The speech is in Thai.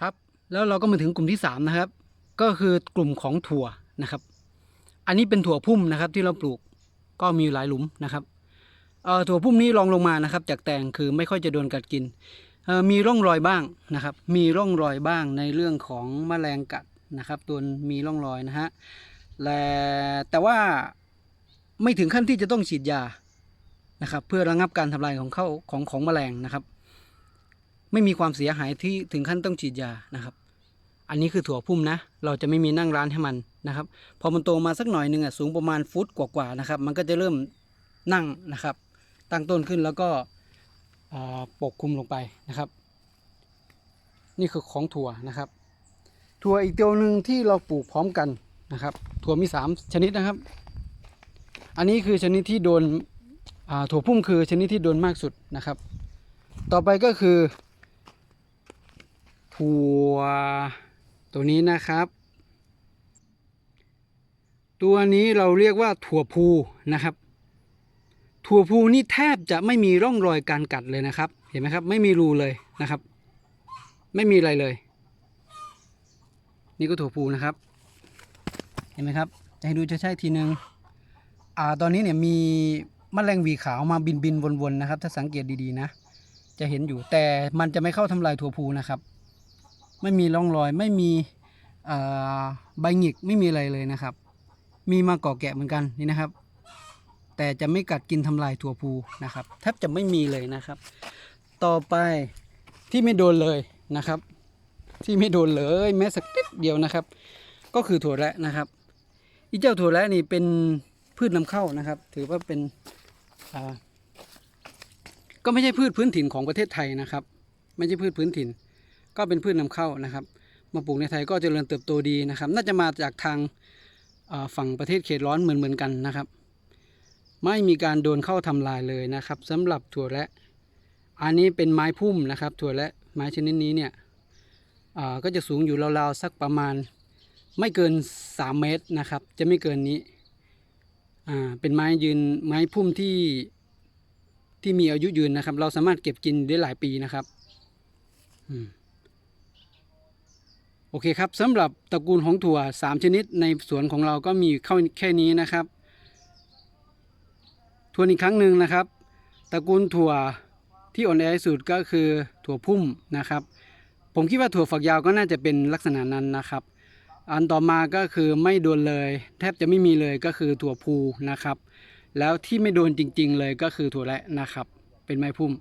ครับ แล้วเราก็มาถึงกลุ่มที่สามนะครับ ก็คือกลุ่มของถั่วนะครับ อันนี้เป็นถั่วพุ่มนะครับที่เราปลูกก็มีหลายหลุมนะครับถั่วพุ่มนี้รองลงมานะครับ จากแตงคือไม่ค่อยจะโดนกัดกิน มีร่องรอยบ้างนะครับ มีร่องรอยบ้างในเรื่องของแมลงกัดนะครับ ตัวมีร่องรอยนะฮะและแต่ว่าไม่ถึงขั้นที่จะต้องฉีดยานะครับ เพื่อระงับการทำลายของเข้าของของแมลงนะครับ ไม่มีความเสียหายที่ถึงขั้นต้องฉีดยานะครับ อันนี้คือถั่วพุ่มนะ เราจะไม่มีนั่งร้านให้มันนะครับ พอมันโตมาสักหน่อยหนึ่งอะสูงประมาณฟุตกว่าๆนะครับ มันก็จะเริ่มนั่งนะครับ ตั้งต้นขึ้นแล้วก็ปกคลุมลงไปนะครับ นี่คือของถั่วนะครับ ถั่วอีกตัวหนึ่งที่เราปลูกพร้อมกันนะครับ ถั่วมีสามชนิดนะครับ อันนี้คือชนิดที่โดนถั่วพุ่มคือชนิดที่โดนมากสุดนะครับ ต่อไปก็คือ ถั่วตัวนี้นะครับ ตัวนี้เราเรียกว่าถั่วพูนะครับ ถั่วพูนี่แทบจะไม่มีร่องรอยการกัดเลยนะครับ เห็นไหมครับ ไม่มีรูเลยนะครับ ไม่มีอะไรเลย นี่ก็ถั่วพูนะครับ เห็นไหมครับ จะให้ดูจะใช่ทีนึงอ่าตอนนี้เนี่ยมีแมลงวีขาวมาบินบินวนๆนะครับ ถ้าสังเกตดีๆนะ จะเห็นอยู่แต่มันจะไม่เข้าทำลายถั่วพูนะครับ ไม่มีร่องรอย ไม่มีใบหงิกไม่มีอะไรเลยนะครับ มีมาเกาะแกะเหมือนกันนี่นะครับ แต่จะไม่กัดกินทำลายถั่วพูนะครับแทบจะไม่มีเลยนะครับ ต่อไปที่ไม่โดนเลยนะครับ ที่ไม่โดนเลยแม้สักนิดเดียวนะครับ ก็คือถั่วแระนะครับอีเจ้าถั่วแระนี่เป็นพืชนำเข้านะครับ ถือว่าเป็นก็ไม่ใช่พืชพื้นถิ่นของประเทศไทยนะครับ ไม่ใช่พืชพื้นถิ่น ก็เป็นพืชนำเข้านะครับ มาปลูกในไทยก็เจริญเติบโตดีนะครับ น่าจะมาจากทางฝั่งประเทศเขตร้อนเหมือนเหมือนๆกันนะครับ ไม่มีการโดนเข้าทำลายเลยนะครับสำหรับถั่วและ อันนี้เป็นไม้พุ่มนะครับ ถั่วและไม้ชนิดนี้เนี่ยก็จะสูงอยู่ราวๆสักประมาณไม่เกิน 3 เมตรนะครับ จะไม่เกินนี้เป็นไม้ยืนไม้พุ่มที่ที่มีอายุยืนนะครับ เราสามารถเก็บกินได้หลายปีนะครับ อืม โอเคครับสำหรับตระกูลของถั่ว 3 ชนิดในสวนของเราก็มีเข้าแค่นี้นะครับ ทวนอีกครั้งหนึ่งนะครับ ตระกูลถั่วที่อ่อนแอที่สุดก็คือถั่วพุ่มนะครับ ผมคิดว่าถั่วฝักยาวก็น่าจะเป็นลักษณะนั้นนะครับ อันต่อมาก็คือไม่โดนเลย แทบจะไม่มีเลยก็คือถั่วพูนะครับ แล้วที่ไม่โดนจริง ๆ เลยก็คือถั่วแระนะครับ เป็นไม้พุ่ม